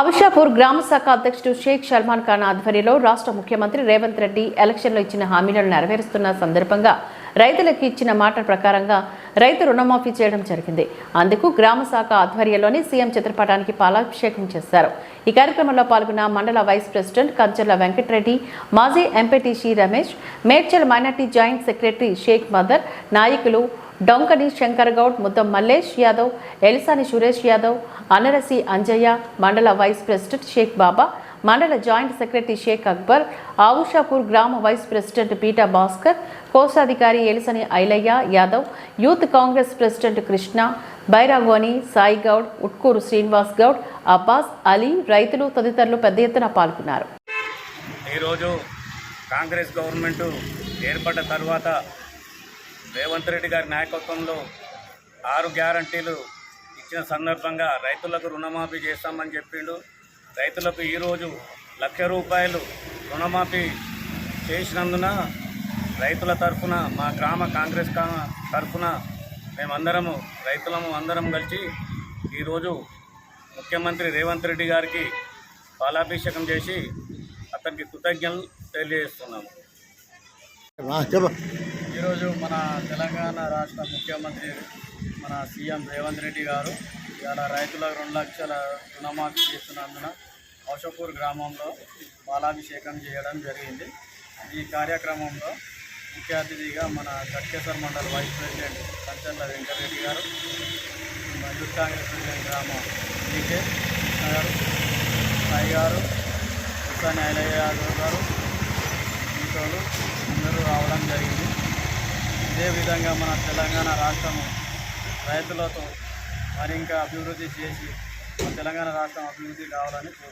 అవిషాపూర్ గ్రామ శాఖ అధ్యక్షుడు షేక్ సల్మాన్ ఖాన్ ఆధ్వర్యంలో రాష్ట్ర ముఖ్యమంత్రి రేవంత్ రెడ్డి ఎలక్షన్లో ఇచ్చిన హామీలను నెరవేరుస్తున్న సందర్భంగా రైతులకు ఇచ్చిన మాట ప్రకారంగా రైతు రుణమాఫీ చేయడం జరిగింది. అందుకు గ్రామ శాఖ ఆధ్వర్యంలోని సీఎం చిత్రపటానికి పాలాభిషేకం చేశారు. ఈ కార్యక్రమంలో పాల్గొన్న మండల వైస్ ప్రెసిడెంట్ కంచర్ల వెంకటరెడ్డి మాజీ MPTC Ramesh Medchal minority joint secretary Sheikh Madar నాయకులు డొంకని శంకర్ గౌడ్ ముద్దం మల్లేష్ యాదవ్ ఎలిసాని సురేష్ యాదవ్ అనరసి అంజయ్య మండల వైస్ ప్రెసిడెంట్ షేక్ బాబా మండల జాయింట్ సెక్రటరీ షేక్ అక్బర్ ఆవుషాపూర్ గ్రామ వైస్ ప్రెసిడెంట్ పీటా భాస్కర్ కోశాధికారి ఎలిసని ఐలయ్య యాదవ్ యూత్ కాంగ్రెస్ ప్రెసిడెంట్ కృష్ణ బైరాగోని సాయి గౌడ్ ఉట్కూరు శ్రీనివాస్ గౌడ్ అబ్బాస్ అలీ రైతులు తదితరులు పెద్ద ఎత్తున పాల్గొన్నారు. ఈరోజు కాంగ్రెస్ గవర్నమెంట్ ఏర్పడ్డ తర్వాత రేవంత్ రెడ్డి గారి నాయకత్వంలో ఆరు గ్యారంటీలు ఇచ్చిన సందర్భంగా రైతులకు రుణమాఫీ చేస్తామని చెప్పిండు. రైతులకు ఈరోజు లక్ష రూపాయలు రుణమాఫీ చేసినందున రైతుల తరఫున మా గ్రామ కాంగ్రెస్ కా తరఫున మేమందరము రైతులము అందరం కలిసి ఈరోజు ముఖ్యమంత్రి రేవంత్ రెడ్డి గారికి పాలాభిషేకం చేసి అతనికి కృతజ్ఞతలు తెలియజేస్తున్నాము. ఈరోజు మన తెలంగాణ రాష్ట్ర ముఖ్యమంత్రి మన సీఎం రేవంత్ రెడ్డి గారు ఇలా రైతులకు రెండు లక్షల రుణమాఫీ చేస్తున్నందున ఔషపూర్ గ్రామంలో బాలాభిషేకం చేయడం జరిగింది. ఈ కార్యక్రమంలో ముఖ్య అతిథిగా మన Katkeshwar mandal vice president Kancharla Venkatareddy garu youth Congress president గ్రామం డీకే కృష్ణ గారు సాయి గారు ఉసాని న్యాయాలయ గారు మిగతాలు రావడం జరిగింది. ఇదే విధంగా మన తెలంగాణ రాష్ట్రము రైతులతో మరింకా అభివృద్ధి చేసి మన తెలంగాణ రాష్ట్రం అభివృద్ధి కావాలని